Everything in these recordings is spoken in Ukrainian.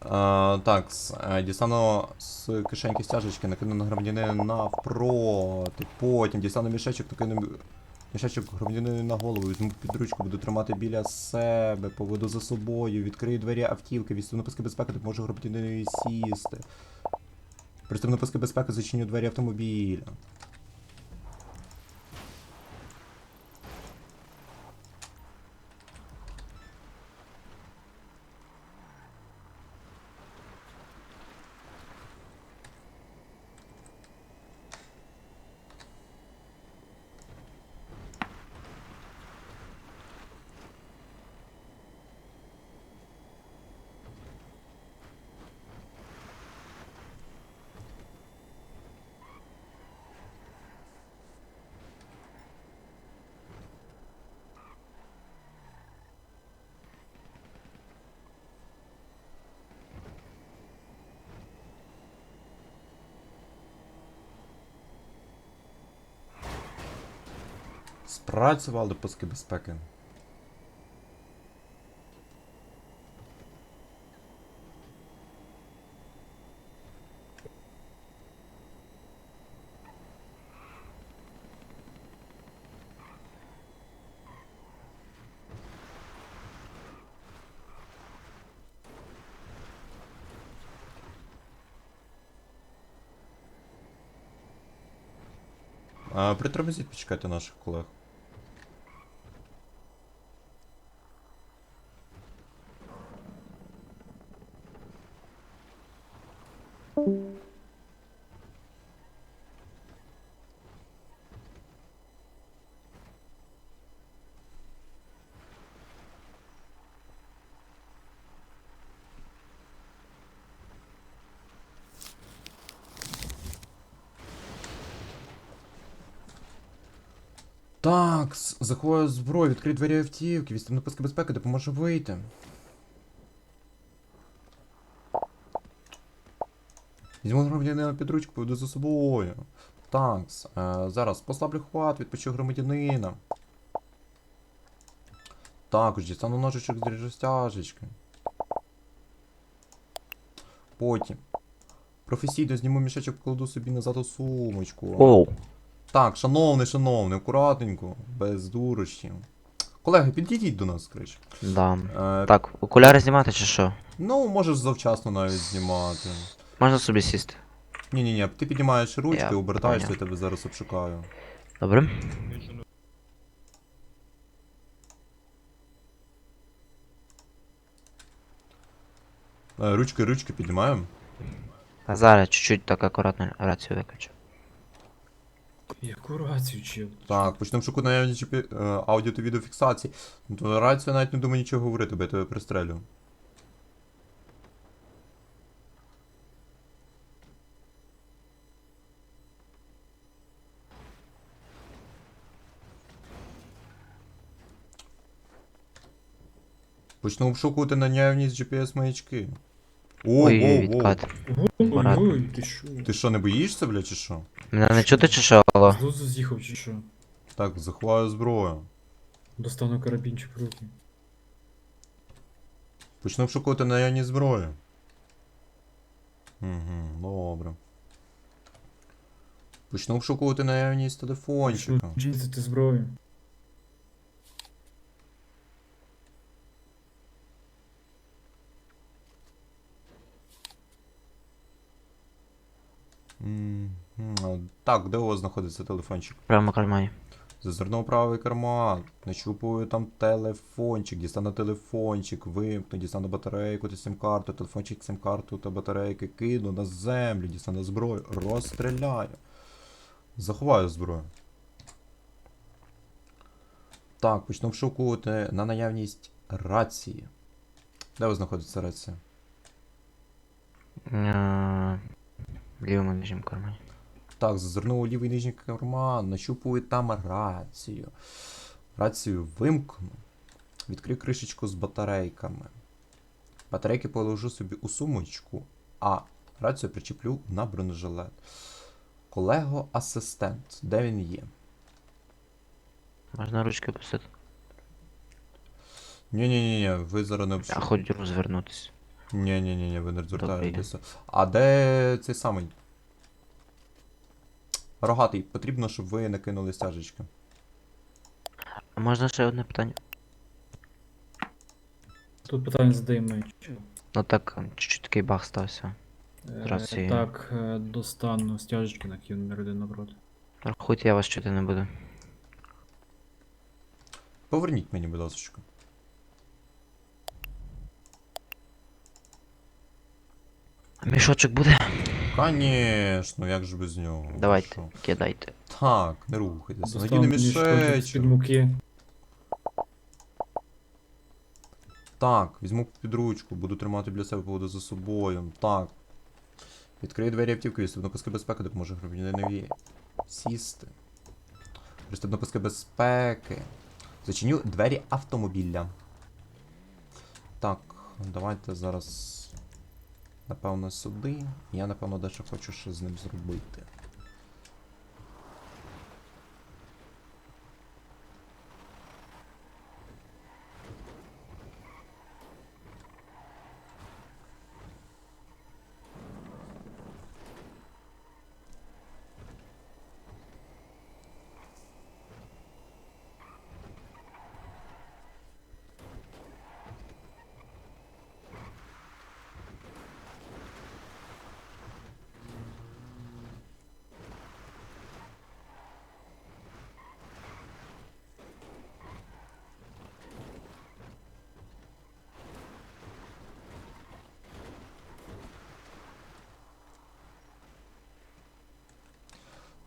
А, так, е, дістану з кишеньки стяжечки, накину на громадянина навпроти. Потім дістану мішечок, накину мішечок громадянину на голову, візьму під ручку, буду тримати біля себе, поведу за собою, відкрию двері автівки, відстану паски безпеки, допоможу громадянину сісти. Пристебну паски безпеки, зачиню двері автомобіля. Спрацювали паски безпеки. Притормозіть, почекайте наших колег. Так, заховаю зброю, відкрий двері автівки, відступну паски безпеки, допоможе вийти. Візьму громадянина під ручку, поведу за собою. Так, с- е, зараз послаблю хват, відпочу громадянина. Також дістану ножичок з розтяжечки. Потім. Професійно зніму мішечок, покладу собі назад у сумочку. Оу. Так, шановний, шановний, акуратненько, без дурощів. Колеги, підійдіть до нас, крич. Да. Е, Так, окуляри знімати чи що? Ну, можеш завчасно навіть знімати. Можна собі сісти. Ні-ні-ні, ти піднімаєш ручки, Я обертаєшся, я поняв. тебе зараз обшукаю. Добре? Е, Ручки, ручки піднімаємо. А зараз чуть-чуть так акуратно рацію виключу. Яку рацію чел? Так, почнемо шукати наявність е, аудіо та відеофіксації. Ну, то рацію навіть не думаю нічого говорити, бо я тебе пристрелю. Почну обшукувати на наявність GPS-маячки. О, Ой, о, відкат. Ой, ой, ти що? Ти що, не боїшся, бля, чи що? Мене не чути чи що, алло? З з'їхав чи що? Так, заховаю зброю. Достану карабінчик в руки. Почну обшукувати наявність зброї. Угу, добре. Почну обшукувати наявність телефончика. Джинсити зброю. М, Так, де у вас знаходиться телефончик? В кармані. Зазирнув правий карман, нащупую там телефончик, дістану телефончик, вимкну, дістану батарейку та сім-карту, телефончик, сім-карту та батарейки кину на землю, дістану зброю, розстріляю. Заховаю зброю. Так, почну вшукувати на наявність рації. Де ви знаходиться рація? Е, лівому нижньому кармані. Так, зазирнув у лівий нижній карман, нащупую там рацію. Рацію вимкну. Відкрию кришечку з батарейками. Батарейки положу собі у сумочку, а рацію причеплю на бронежилет. Колего асистент, де він є? Можна ручки пустити. Ні-ні-ні, ви зараз не А обшукуєте. хоч розвернутися. Ні, ні, ні, ні, ви не розвертаєтеся. А де цей самий? Рогатий, потрібно, щоб ви накинули стяжечки. А можна ще одне питання? Тут питання задає меч. Ну так, чуть-чуть такий баг стався. Е, Зараз я- Так, е, достану стяжечки на номер один напроти. Рахуйте, я вас чути не буду. Поверніть мені, будь ласка. А мішочок буде? Конечно, як же без нього? Давайте, що? кидайте. Так, не рухайтеся. Достану Надійний мішечок. з-під муки. Так, візьму під ручку, буду тримати біля себе поводу за собою. Так. Відкрию двері автівки, відступно паски безпеки допоможе громадянинові сісти. Приступно паски безпеки. Зачиню двері автомобіля. Так, давайте зараз. Напевно, сюди. Я, напевно, дещо хочу ще з ним зробити.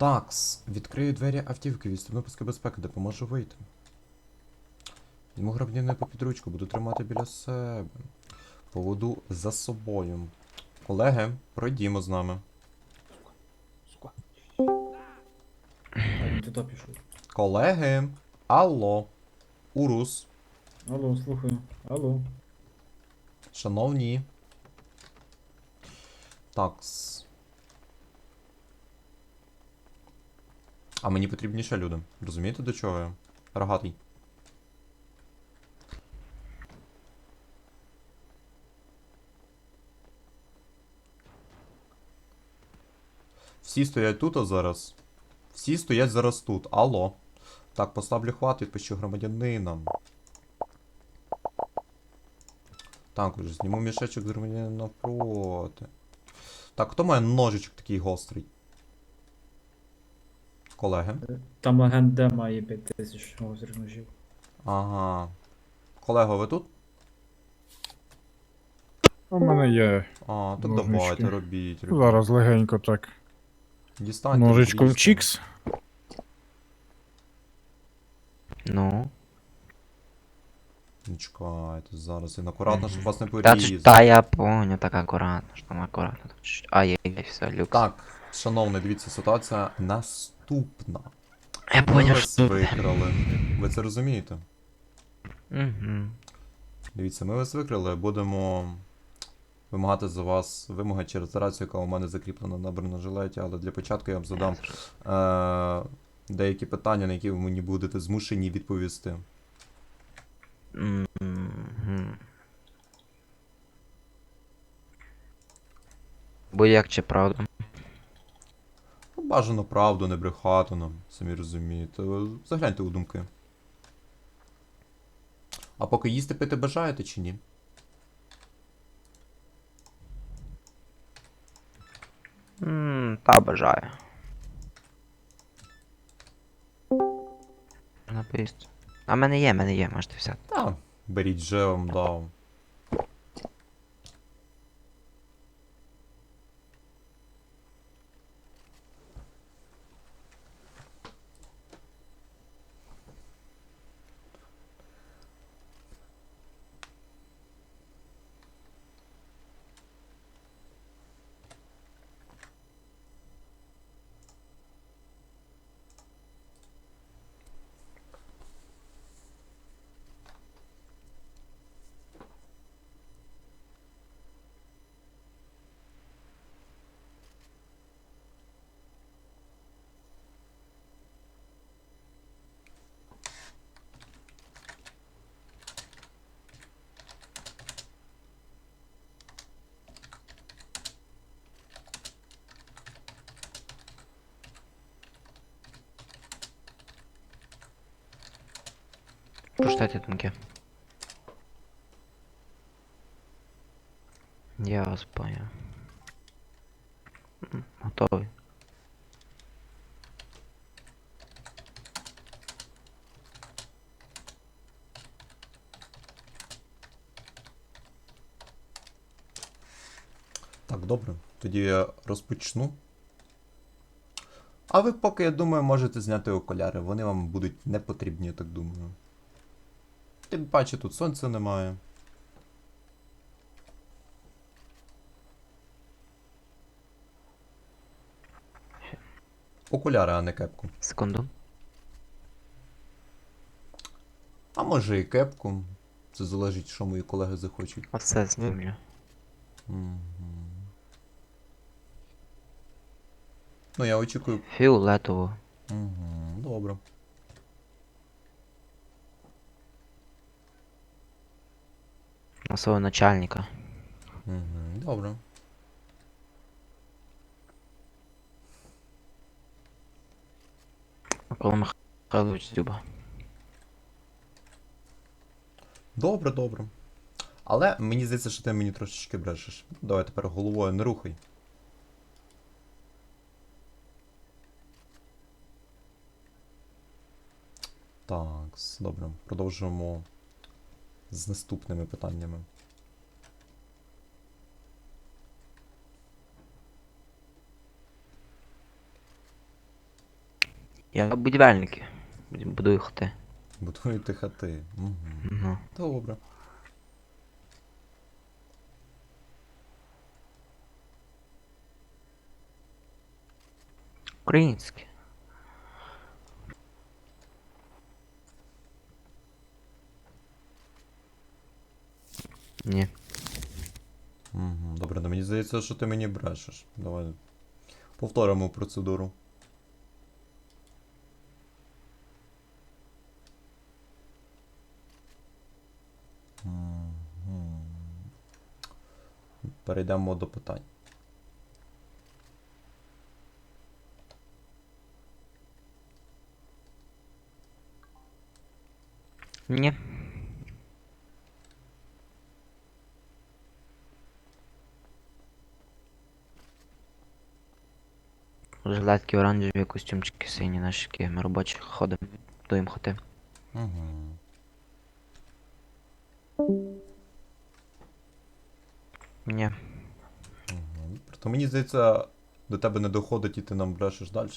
Такс, відкрию двері автівки, відступну паски безпеки, допоможу вийти. Візьму грабнівне по підручку, буду тримати біля себе. Поведу за собою. Колеги, пройдімо з нами. А він туди пішов. Колеги, алло, Урус, Алло, слухаю. Алло. шановні. Такс. А мені потрібні ще люди. Розумієте, до чого я? Рогатий. Всі стоять тут а зараз. Всі стоять зараз тут. Алло. Так, поставлю хват, відпущу громадянинам. Так, уже зніму мішечок з громадянина навпроти. Так, хто має ножичок такий гострий? Колеги. Там агент Д має 5000 гострих ножів. Ага. Колего, ви тут? У мене є. А, так Ножнички. давайте, робіть, робіть. Зараз легенько так. Дістаньте. Ножичком зрізьте. чікс. Ну. Ну, чекайте, зараз він акуратно, щоб вас не Та, порізав. та я понял, так акуратно, що там акуратно. Так, Ай-яй-яй, все, люкс. Так, шановний, дивіться, ситуація наступна. Я Ми вас що... викрали. Ви це розумієте? Угу. Дивіться, ми вас викрили, будемо вимагати за вас вимоги через рацію, яка у мене закріплена на бронежилеті, але для початку я вам задам е- деякі питання, на які ви мені будете змушені відповісти. Мгм. Бо як чи правда? Бажано правду, не брехати нам, самі розумієте. Загляньте у думки. А поки їсти пити бажаєте чи ні? Ммм, та бажаю. Написано. А в мене є, в мене є, можете взяти. Та, беріть вже вам дав. Прочитайте думки. Я вас понял. М, Готовий. Так, добре. Тоді я розпочну. А ви поки, я думаю, можете зняти окуляри. Вони вам будуть не потрібні, я так думаю. Тим паче тут сонця немає. Окуляри, а не кепку. Секунду. А може і кепку. Це залежить, що мої колеги захочуть. Оце знімлю. Мгм. Ну, я очікую. Фіолетово. Угу, добре. На свого начальника. Угу, добре. Микола Михайлович Дзюба. Добре, добре. Але мені здається, що ти мені трошечки брешеш. Давай тепер головою не рухай. Так, добре. Продовжуємо з наступними питаннями. Я будівельники. Будую хати. Будуєте хати. Угу. Ну. Добре. Українські. Ні. Угу, добре, ну мені здається, що ти мені брешеш. Давай повторимо процедуру. Мгм. Перейдемо до питань. Ні. Жилетки оранжеві, костюмчики сині, наші такі, ми робочі ходимо, до імхоти. Угу. Ні. Угу. Просто мені здається, до тебе не доходить і ти нам брешеш далі.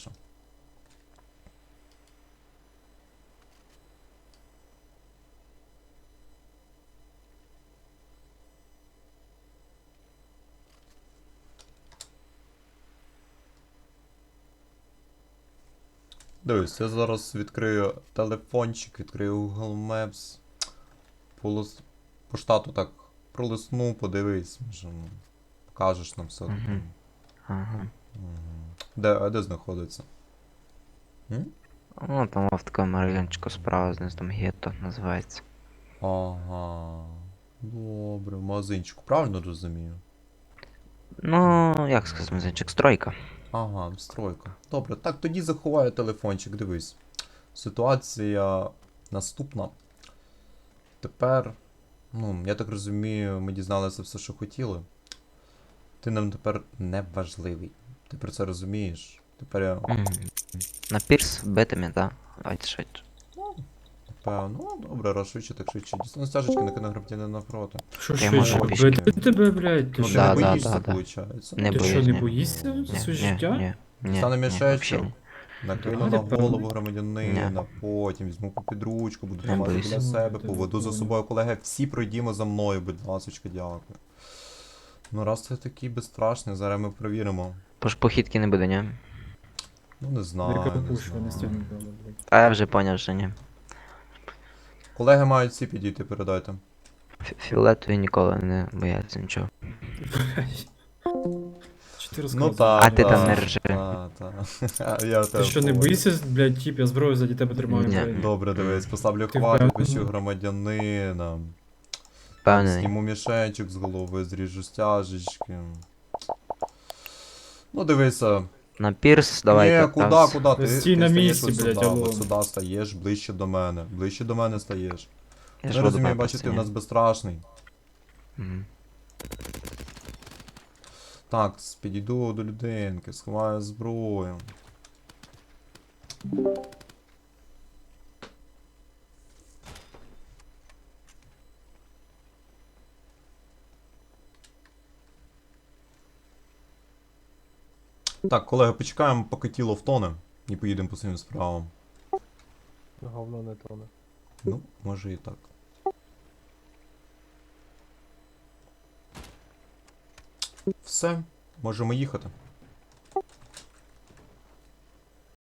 Дивись, я зараз відкрию телефончик, відкрию Google Maps. По, по штату так пролисну, подивись, може, покажеш нам все. Мгм. Ага. Де, а де знаходиться? М? Ну, там в такому райончику справа знизу, там гетто називається. Ага. Добре, в магазинчику, правильно розумію? Ну, як сказати, музичок, стройка. Ага, стройка. Добре, так тоді заховаю телефончик, дивись. Ситуація наступна. Тепер, ну, я так розумію, ми дізналися все, що хотіли. Ти нам тепер не важливий. Ти про це розумієш? Тепер я, На пірс битими, так? Давайте швидше. Напевно, ну добре, раз швидше, так швидше. Дістану стяжечки на кінографтяни навпроти. Що Я ще можу що? пішки. Бити тебе, блядь, ти Ну, що? Да, не да, боїшся, да, да. виходить. Не Ти боюсь, що, не ні. боїшся за своє життя? Ні, ні, Стане ні, мішечок, накину на тепер. голову громадянина, потім візьму під ручку, буду Не тримати біля себе, поведу за собою колеги, всі пройдімо за мною, будь ласочка, дякую. Ну, раз ти такий безстрашний, зараз ми перевіримо. ні. Тож похідки не буде, ні? Ну, не знаю. Яка Не пушка не знаю. стягнута, блядь. А я вже поняв, що ні. Колеги мають всі підійти, передайте. Фі- Фіолетові ніколи не бояться нічого. Що ти Ну розказуєш? так. А ти там не ржи. та, та. Я Ти тебе що, не понял. боїшся, блядь, тіп, я зброю заді тебе тримаю. Ні. блядь. Добре, дивись, поставлю Ти хватку, впевнений? пищу громадянина. Впевнений. Зніму мішечок з голови, зріжу стяжечки. Ну дивися. На пірс, давайте. Ні, куди, раз. куди? Ти, Стій ти на стаєш місці, от блядь, сюди, алло. от сюди стаєш, ближче до мене. Ближче до мене стаєш. Я ж воду розумію, пив ти в нас безстрашний. Мгм. Так, с- підійду до людинки, сховаю зброю. Так, колеги, почекаємо, поки тіло втоне, і поїдемо по своїм справам. Говно не тоне. Ну, може і так. Все, можемо їхати.